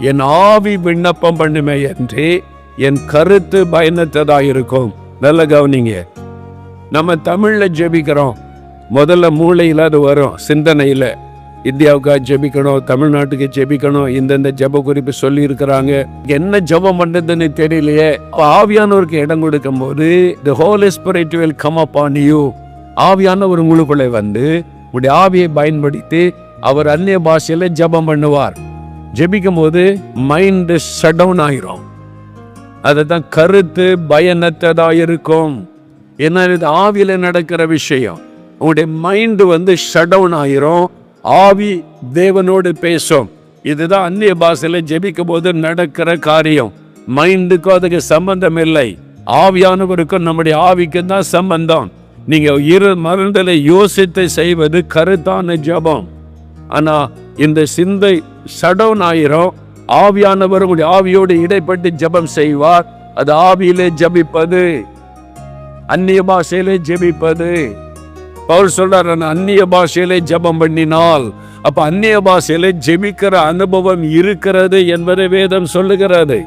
என் ஆவி விண்ணப்பம் பண்ணுமே என்று என் கருத்து பயனற்றதாயிருக்கும். நல்ல கவனிங்க. நம்ம தமிழில் ஜெபிக்கிறோம். முதல்ல மூளையில் அது வரும் சிந்தனையில். இந்தியாவுக்காக ஜெபிக்கணும் தமிழ்நாட்டுக்கு ஜெபிக்கணும் இந்தந்த ஜெப குறிப்பு சொல்லி இருக்கிறாங்க என்ன ஜெபம் பண்றதுன்னு தெரியலையே. ஆவியானவருக்கு இடம் கொடுக்கும் போது the Holy Spirit will come upon you ஆவியானவர் உங்களுக்குள்ளே வந்து உங்களுடைய ஆவியை பயன்படுத்தி அவர் அந்நிய பாஷையில் ஜெபம் பண்ணுவார். ஜெபிக்கும் போது மைண்டு ஷட் டவுன் ஆகிரும் அதுதான் கருத்து பயனற்றதாக இருக்கும் ஏன்னா இது ஆவியில் நடக்கிற விஷயம். உங்களுடைய மைண்டு வந்து ஷட் டவுன் ஆகிரும் ஆவி தேவனோடு பேசும். இதுதான் அந்நிய பாஷையில் ஜெபிக்கும் போது நடக்கிற காரியம். மைண்டுக்கும் அதுக்கு சம்பந்தம் இல்லை. ஆவியானவருக்கும் நம்முடைய ஆவிக்கும் தான் சம்பந்தம். நீங்கள் இரு மருந்தில் யோசித்து செய்வது கருத்தான ஜெபம். ஆனால் இந்த சிந்தை சடவுன் ஆயிரும் ஆவியானவர் உங்களுடைய ஆவியோடு இடைப்பட்டு ஜெபம் செய்வார். அது ஆவியிலே ஜெபிப்பது அந்நிய பாஷையிலே ஜபிப்பது. பவுல் சொல்றார் அந்நிய பாஷையிலே ஜெபம் பண்ணினால் அப்ப அந்நிய பாஷையிலே ஜெபிக்கிற அனுபவம் இருக்கிறது என்பதை வேதம் சொல்லுகிறது.